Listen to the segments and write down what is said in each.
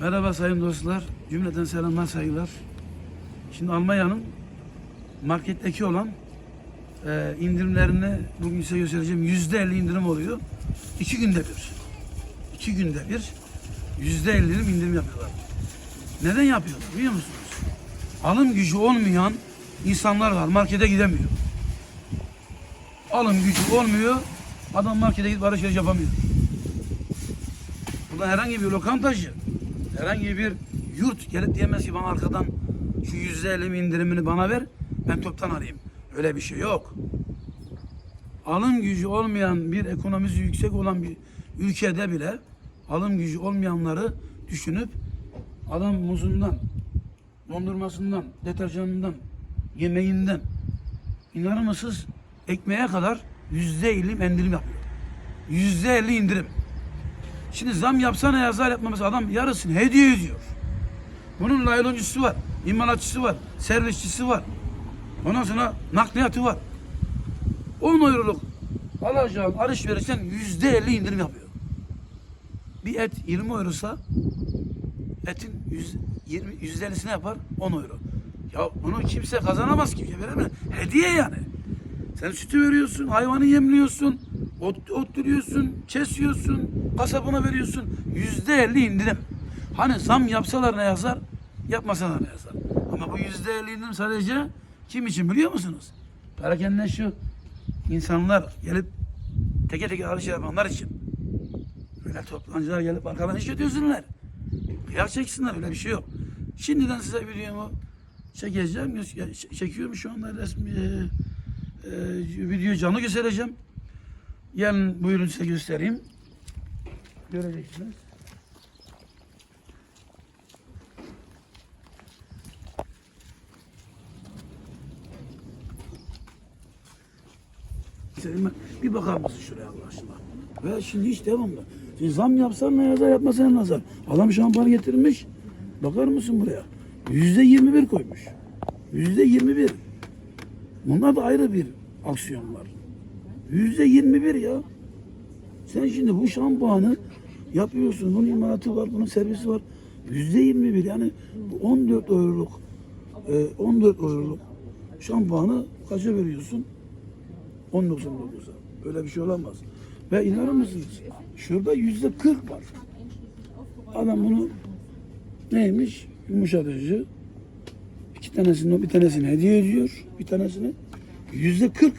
Merhaba sayın dostlar. Cümleten selamlar saygılar. Şimdi Almanya'nın marketteki olan e, indirimlerini bugün size göstereceğim. Yüzde elli indirim oluyor. İki günde bir. İki günde bir. Yüzde elli indirim yapıyorlar. Neden yapıyorlar biliyor musunuz? Alım gücü olmayan insanlar var. Markete gidemiyor. Alım gücü olmuyor. Adam markete gidip alışveriş yapamıyor. Burada herhangi bir lokantacı, herhangi bir yurt gelip diyemez ki bana arkadan şu yüzde elli indirimini bana ver, ben toptan alayım. Öyle bir şey yok. Alım gücü olmayan bir ekonomisi yüksek olan bir ülkede bile alım gücü olmayanları düşünüp adam muzundan, dondurmasından, deterjanından, yemeğinden, inanır mısınız ekmeğe kadar yüzde elli indirim yapıyor. Yüzde elli indirim. Şimdi zam yapsana yazar yapmaması adam yarısını hediye ediyor. Bunun layloncusu var, imalatçısı var, servisçisi var. Ondan sonra nakliyatı var. 10 euroluk alacağın alışverişten yüzde elli indirim yapıyor. Bir et 20 eurosa etin yüz, 20, yüzde ellisine yapar 10 euro. Ya bunu kimse kazanamaz ki. Veremez. Hediye yani. Sen sütü veriyorsun, hayvanı yemliyorsun, ot, otturuyorsun, kesiyorsun, kasabına veriyorsun. Yüzde elli indirim. Hani zam yapsalar ne yazar, yapmasalar ne yazar. Ama bu yüzde elli indirim sadece kim için biliyor musunuz? Perakende şu insanlar gelip teke teke alışveriş yapanlar için. Böyle toplantılar gelip arkadan iş ödüyorsunlar. Kıyak çeksinler öyle bir şey yok. Şimdiden size videomu çekeceğim. Çekiyorum şu anda resmi e, e, video canlı göstereceğim. Gelin buyurun size göstereyim. Göreceksiniz. Bir bakar mısın şuraya Allah aşkına? Ve şimdi hiç devamlı. Şimdi zam yapsan ne yazar yapmasan ne yazar? Adam şampuan getirmiş. Bakar mısın buraya? Yüzde yirmi bir koymuş. Yüzde yirmi bir. Bunlar da ayrı bir aksiyonlar. Yüzde yirmi bir ya. Sen şimdi bu şampuanı yapıyorsun. Bunun imalatı var, bunun servisi var. Yüzde yirmi bir yani bu 14 euroluk e, 14 euroluk şampuanı kaça veriyorsun? 19.9'a. Öyle bir şey olamaz. Ve inanır mısınız? Şurada yüzde 40 var. Adam bunu neymiş? Yumuşatıcı. İki tanesini, bir tanesini hediye ediyor. Bir tanesini yüzde 40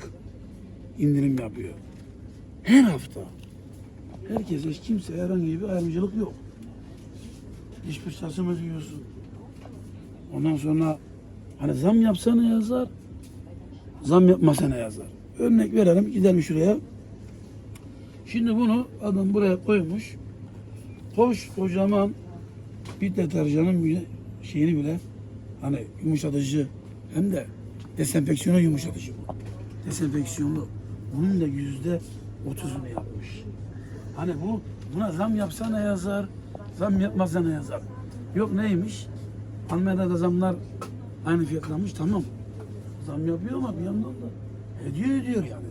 indirim yapıyor. Her hafta. Herkese, hiç kimseye herhangi bir ayrımcılık yok. Diş fırçası mı diyorsun? Ondan sonra hani zam yapsana yazar, zam yapmasana yazar. Örnek verelim, gidelim şuraya. Şimdi bunu adam buraya koymuş. Hoş kocaman bir deterjanın bile şeyini bile hani yumuşatıcı hem de desenfeksiyonu yumuşatıcı bu. Desenfeksiyonlu. Bunun da yüzde otuzunu yapmış. Hani bu buna zam yapsana yazar, zam yapmasana yazar. Yok neymiş? Almanya'da da zamlar aynı fiyatlanmış tamam. Zam yapıyor ama bir yandan da hediye ediyor yani.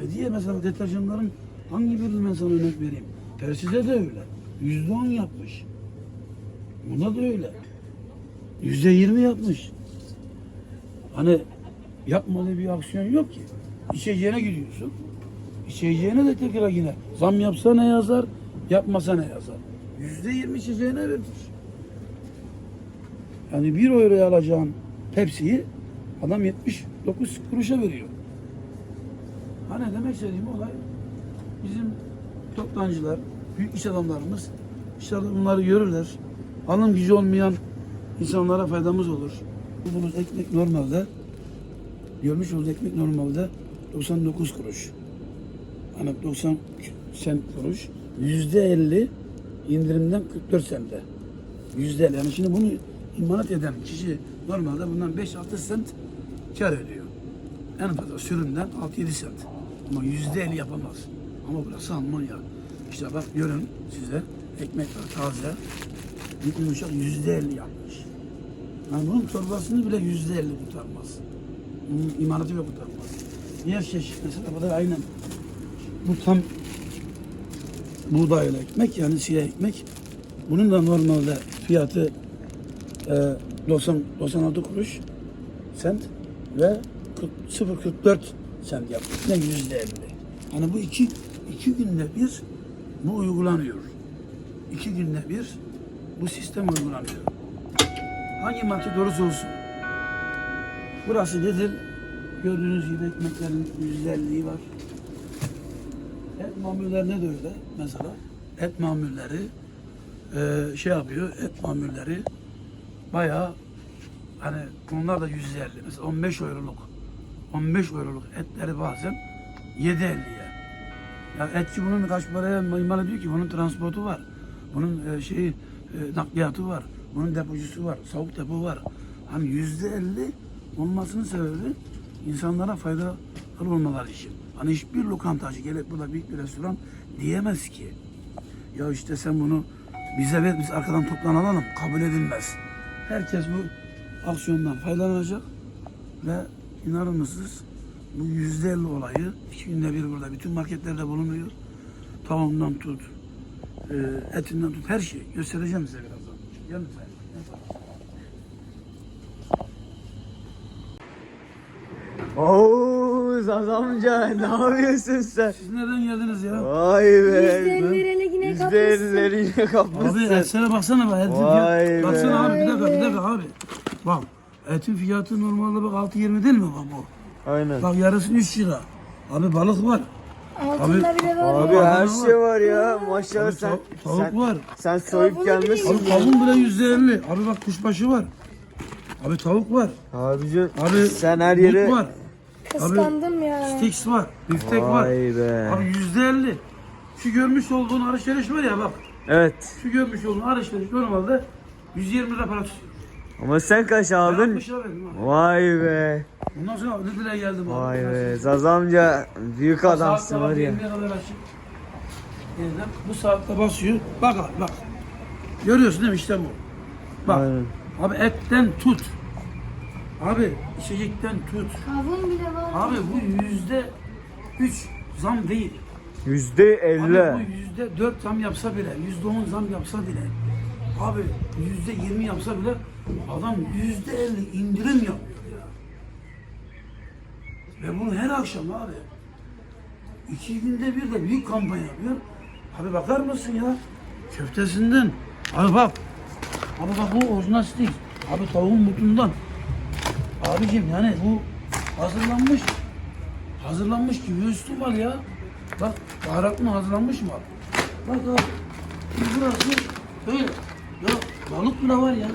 Hediye mesela deterjanların hangi birini ben sana örnek vereyim? Perside de öyle. Yüzde on yapmış. Bunda da öyle. Yüzde yirmi yapmış. Hani yapmadığı bir aksiyon yok ki. İçeceğine gidiyorsun. İçeceğine de tekrar yine zam yapsa ne yazar, yapmasa ne yazar. Yüzde yirmi içeceğine vermiş. Yani bir euroya alacağın Pepsi'yi adam 79 kuruşa veriyor. Hani demek istediğim olay bizim toptancılar, büyük iş adamlarımız dışarıda bunları görürler. Alım gücü olmayan insanlara faydamız olur. Bulduğunuz ekmek normalde görmüş olduğunuz ekmek normalde 99 kuruş. Hani 90 sent kuruş. Yüzde 50 indirimden 44 sente. Yüzde 50. Yani şimdi bunu imalat eden kişi normalde bundan 5-6 sent kar ediyor. En fazla sürümden 6-7 sent. Ama yüzde 50 yapamaz. Ama burası Almanya. İşte bak görün size ekmekler taze. Bir yumuşak yüzde 50 yapmış. Yani bunun torbasını bile yüzde 50 kurtarmaz. Bunun imalatı bile kurtarmaz. Diğer çeşit mesela bu da aynen. Bu tam buğdaylı ekmek yani siyah ekmek. Bunun da normalde fiyatı e, 90 96 kuruş sent ve 40 0.44 sent yapmış. Ne yüzde elli. Hani bu iki, iki günde bir bu uygulanıyor. İki günde bir bu sistem uygulanıyor. Hangi market olursa olsun. Burası nedir? Gördüğünüz gibi ekmeklerin yüzde var. Et mamullerine de öyle mesela. Et mamulleri e, şey yapıyor, et mamulleri bayağı hani bunlar da yüzde elli. Mesela 15 euroluk 15 euroluk etleri bazen 7.50'ye. Ya etçi bunun kaç paraya imal ediyor ki? Bunun transportu var. Bunun e, şeyi e, nakliyatı var. Bunun depocusu var. Soğuk depo var. Hani yüzde elli olmasının sebebi insanlara faydalı olmaları için. Hani hiçbir lokantacı gelip burada büyük bir restoran diyemez ki. Ya işte sen bunu bize ver, biz arkadan toplanalım. Kabul edilmez. Herkes bu aksiyondan faydalanacak ve inanır mısınız bu yüzde elli olayı iki günde bir burada bütün marketlerde bulunuyor. Tavuğundan tut, e, etinden tut her şey. Göstereceğim size birazdan. Gelin sen. Oo Zaz amca ne yapıyorsun sen? Siz nereden geldiniz ya? Vay be. Yüzdeellerini yine kapmışsın. ellileri yine Abi kapmışsın. etsene baksana bak. Etin Vay fiyatı. be. Baksana abi bir dakika bir dakika abi. Bak etin fiyatı normalde bak 6.20 değil mi bak bu? Aynen. Bak yarısı 3 lira. Abi balık var. Altında bile var. Abi ya. her şey var ya. Maşallah Abi sen, tav- tavuk sen, var. sen soyup Tavuğunu gelmişsin. Abi tavuğun bile yüzde elli. Abi bak kuşbaşı var. Abi tavuk var. Abicim Abi sen her but yere... var. Kıskandım ya. Steaks var. Biftek var. Vay be. Abi yüzde elli. Şu görmüş olduğun alışveriş var ya bak. Evet. Şu görmüş olduğun alışveriş normalde 120 lira para tutuyor. Ama sen kaç Ben aldın? 60 lira verdim abi. Vay be. Ondan sonra ne dile geldim. Vay be. Zaz amca büyük adamsın var ya. 20'ye kadar açık. Yeniden bu saatte basıyor. Bak abi bak. Görüyorsun değil mi işte bu. Bak. Aynen. Abi etten tut. Abi içecekten tut. Kavun bile var. Abi bu yüzde üç zam değil. Yüzde Abi elli. bu yüzde dört zam yapsa bile, yüzde on zam yapsa bile, abi yüzde yirmi yapsa bile adam yüzde elli indirim yapıyor ya. Ve bunu her akşam abi. iki günde bir de büyük kampanya yapıyor. Abi bakar mısın ya? Köftesinden. Abi bak. Abi bak bu orijinal steak. Abi tavuğun butundan. Abicim yani bu hazırlanmış. Hazırlanmış gibi üstü var ya. Bak baharat mı hazırlanmış mı? Bak abi. Burası böyle. Ya balık bile var ya.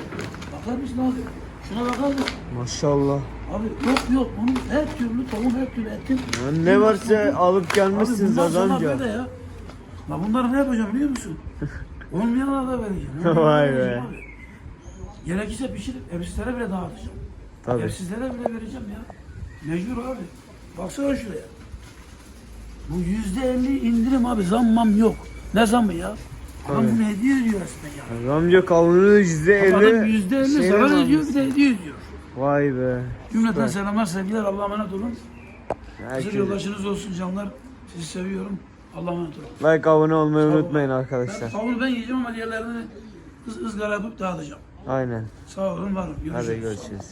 Bakar mısın abi? Şuna bakar mısın? Maşallah. Abi yok yok onun her türlü tavuğun her türlü etin. Ya ne varsa alıp Abi gelmişsin bundan sonra böyle ya. La bunları ne yapacağım biliyor musun? Olmayana da vereceğim. Vay be. abi. Gerekirse pişirip evsizlere bile dağıtacağım. Tabii. Evsizlere bile vereceğim ya. Mecbur abi. Baksana şuraya. Bu yüzde elli indirim abi. Zammam yok. Ne zammı ya? Adam bunu hediye ediyor resmen ya. Zaz amca kavunu yüzde Adam elli. yüzde elli şeyle zarar ediyor bir de hediye ediyor. Vay be. Cümleten selamlar sevgiler Allah'a emanet olun. Herkese. yoldaşınız olsun canlar. Sizi seviyorum. Allah'a emanet olun. Like abone olmayı unutmayın Ben arkadaşlar. tavuğu ben yiyeceğim ama diğerlerini ız ızgara yapıp dağıtacağım. Aynen. Sağ olun, var olun. Hadi Görüşürüz. görüşürüz.